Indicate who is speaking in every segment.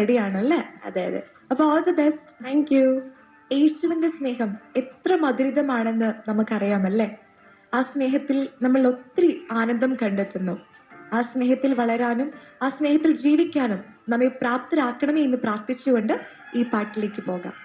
Speaker 1: റെഡിയാണല്ലേ?
Speaker 2: അതെ അതെ.
Speaker 1: അപ്പൊ all the best
Speaker 2: thank you
Speaker 1: യേശുവിന്റെ സ്നേഹം എത്ര മധുരിതമാണെന്ന് നമുക്കറിയാമല്ലേ? ആ സ്നേഹത്തിൽ നമ്മൾ ഒത്തിരി ആനന്ദം കണ്ടെത്തുന്നു. ആ സ്നേഹത്തിൽ വളരാനും ആ സ്നേഹത്തിൽ ജീവിക്കാനും നമ്മെ പ്രാപ്തരാക്കണമേ എന്ന് പ്രാർത്ഥിച്ചുകൊണ്ട് ഈ പാട്ടിലേക്ക് പോകാം.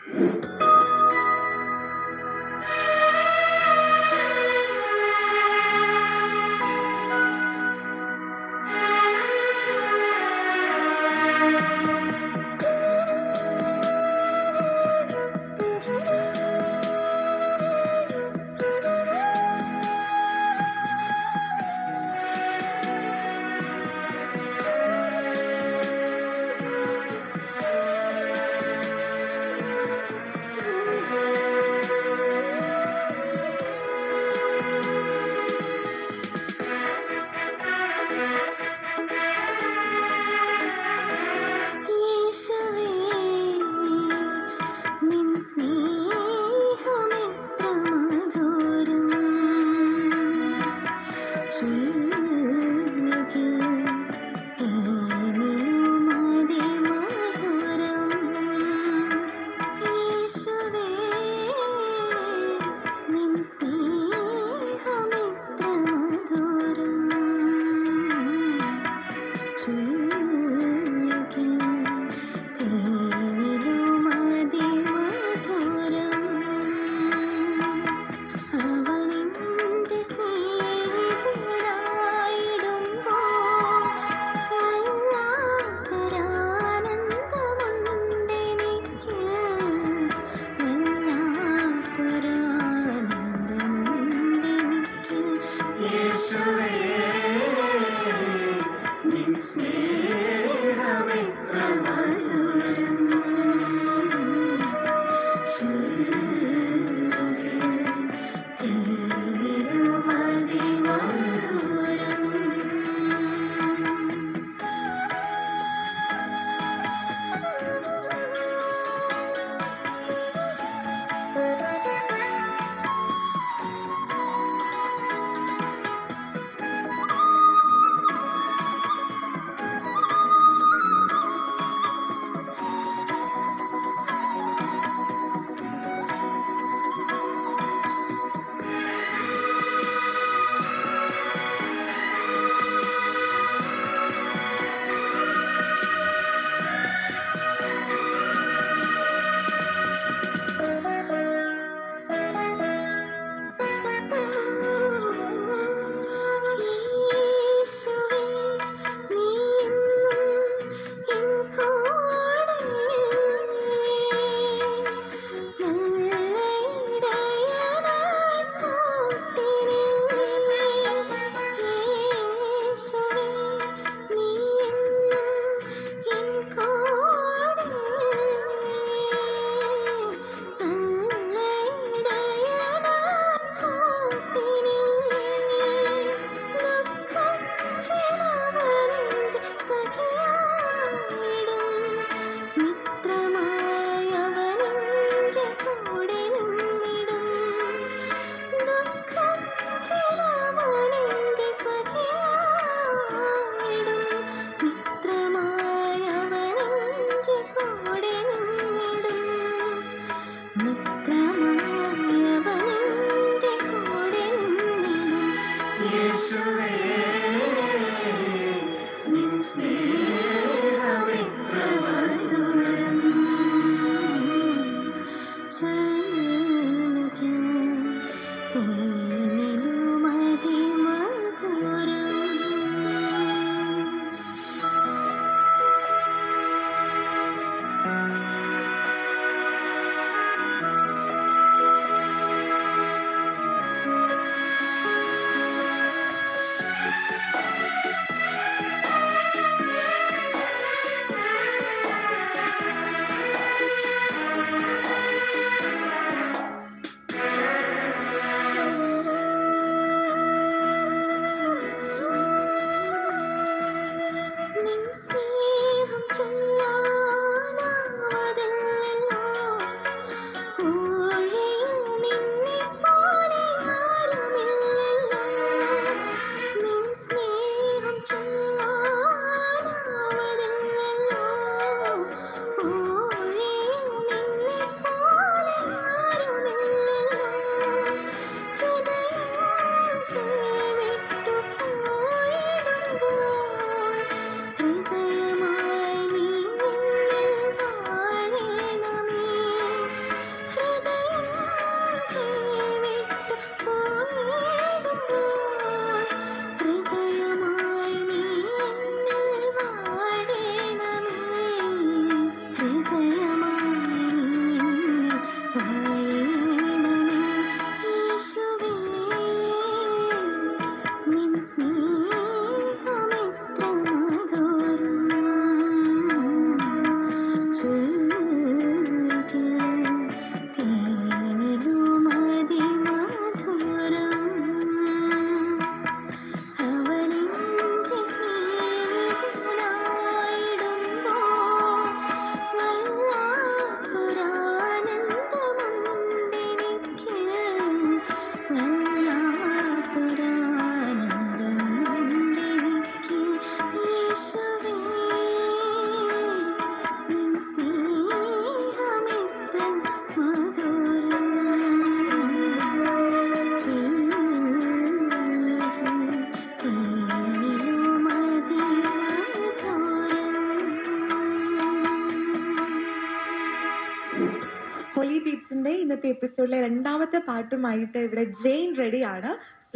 Speaker 1: എപ്പിസോഡിലെ രണ്ടാമത്തെ പാട്ടുമായിട്ട് ഇവിടെ ജെയിൻ റെഡിയാണ്.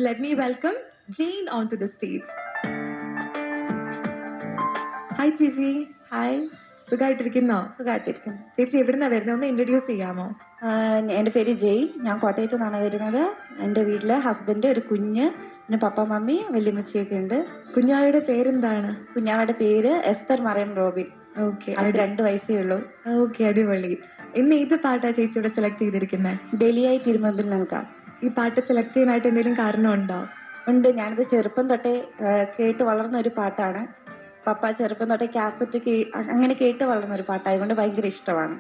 Speaker 1: Let me welcome Jain on to the stage hi ചേച്ചി.
Speaker 2: ഹായ്
Speaker 1: സുഖമായിട്ടിരിക്കുന്നോ
Speaker 2: സുഖമായിട്ടിരിക്കുന്നു
Speaker 1: ചേച്ചി എവിടുന്നാ വരുന്നത് ഒന്ന് ഇൻട്രൊഡ്യൂസ് ചെയ്യാമോ?
Speaker 2: എന്റെ പേര് ജെയ് ഞാൻ കോട്ടയത്തു നിന്നാണ് വരുന്നത്. എന്റെ വീട്ടിൽ ഹസ്ബൻഡ് ഒരു കുഞ്ഞ് പിന്നെ പപ്പ മമ്മി വല്യമ്മച്ചിയൊക്കെ ഉണ്ട്.
Speaker 1: കുഞ്ഞാവയുടെ പേരെന്താണ്?
Speaker 2: കുഞ്ഞാവയുടെ പേര് എസ്തർ മറിയം റോബിൻ.
Speaker 1: ഓക്കെ
Speaker 2: രണ്ട് വയസ്സേ ഉള്ളൂ.
Speaker 1: ഓക്കെ അടിപൊളി. ഇന്ന് ഏത് പാട്ടാ ചേച്ചിയുടെ സെലക്ട് ചെയ്തിരിക്കുന്നത്
Speaker 2: ഡെലിയായി തിരുമമ്പിൽ നൽകാം.
Speaker 1: ഈ പാട്ട് സെലക്ട് ചെയ്യാനായിട്ട് എന്തെങ്കിലും കാരണമുണ്ടോ
Speaker 2: ഉണ്ട്? ഞാനിത് ചെറുപ്പം തൊട്ടേ കേട്ട് വളർന്ന ഒരു പാട്ടാണ്. പപ്പ ചെറുപ്പം തൊട്ടേ കാസറ്റ് അങ്ങനെ കേട്ട് വളർന്ന ഒരു പാട്ടായതുകൊണ്ട് ഭയങ്കര ഇഷ്ടമാണ്.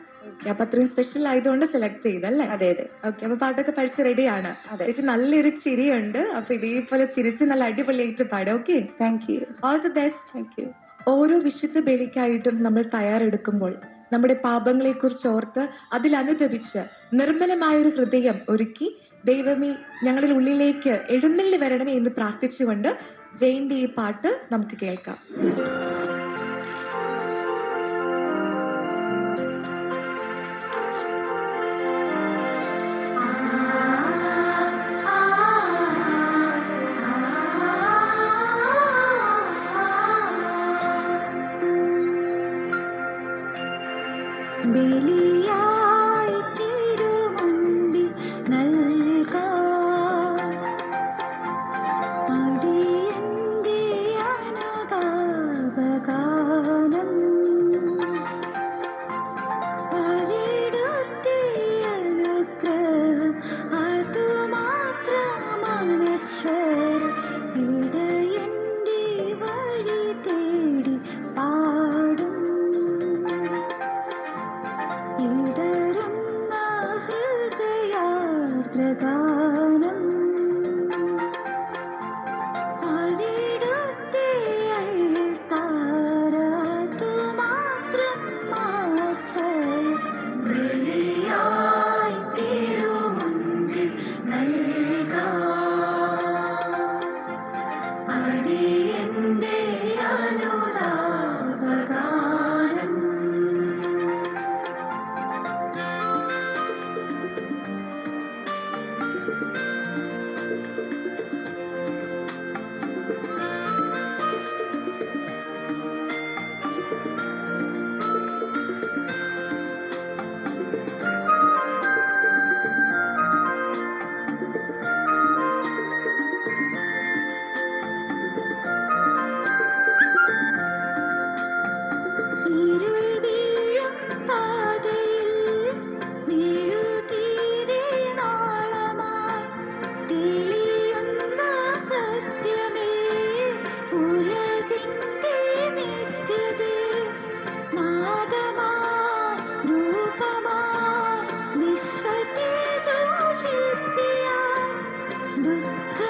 Speaker 1: അപ്പൊ അത്രയും സ്പെഷ്യൽ ആയതുകൊണ്ട് സെലക്ട് ചെയ്തല്ലേ?
Speaker 2: അതെ അതെ.
Speaker 1: ഓക്കെ അപ്പൊ പാട്ടൊക്കെ പഠിച്ച് റെഡിയാണ്
Speaker 2: അതെ.
Speaker 1: ചേച്ചി നല്ലൊരു ചിരിയുണ്ട്. അപ്പൊ ഇതേപോലെ ചിരിച്ച് നല്ല അടിപൊളിയായിട്ട് പാടും. Okay?
Speaker 2: Thank you
Speaker 1: all the best
Speaker 2: thank you
Speaker 1: ഓരോ വിശുദ്ധ ബലിക്കായിട്ടും നമ്മൾ തയ്യാറെടുക്കുമ്പോൾ നമ്മുടെ പാപങ്ങളെക്കുറിച്ച് ഓർത്ത് അതിലനുദപിച്ച് നിർമ്മലമായൊരു ഹൃദയം ഒരുക്കി ദൈവമേ ഞങ്ങളുടെ ഉള്ളിലേക്ക് എഴുന്നള്ളി വരണമേ എന്ന് പ്രാർത്ഥിച്ചുകൊണ്ട് ജയിന്റെ ഈ പാട്ട് നമുക്ക് കേൾക്കാം.
Speaker 3: ജോഷിപ്പിയായി ദുഃഖമെല്ലാം